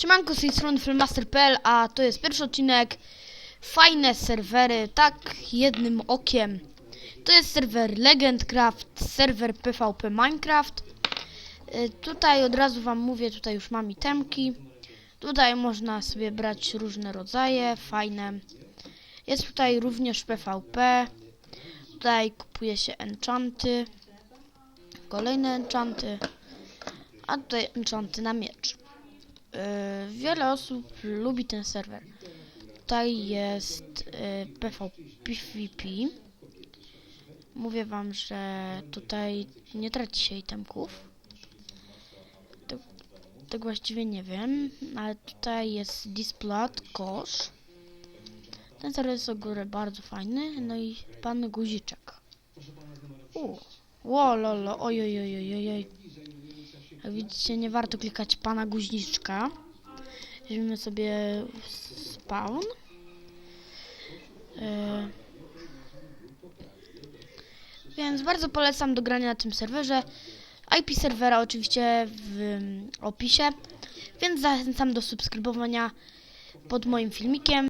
Siemanko, z tej strony filmmaster.pl, a to jest pierwszy odcinek. Fajne serwery, tak jednym okiem. To jest serwer Legendcraft, serwer PvP Minecraft. Y, Tutaj od razu wam mówię, tutaj już mam itemki. Tutaj można sobie brać różne rodzaje, fajne. Jest tutaj również PvP. Tutaj kupuje się enchanty. Kolejne enchanty. A tutaj enchanty na miecz. Yy, wiele osób lubi ten serwer. Tutaj jest yy, PvPvP. Mówię wam, że tutaj nie traci się itemków. Tak, właściwie nie wiem, ale tutaj jest Displat, kosz. Ten serwer jest ogólnie bardzo fajny. No i pan guziczek. U. Ło, lolo, oj, widzicie, nie warto klikać pana guźniczka. Weźmiemy sobie spawn. E, Więc bardzo polecam do grania na tym serwerze. IP serwera oczywiście w opisie. Więc zachęcam do subskrybowania pod moim filmikiem.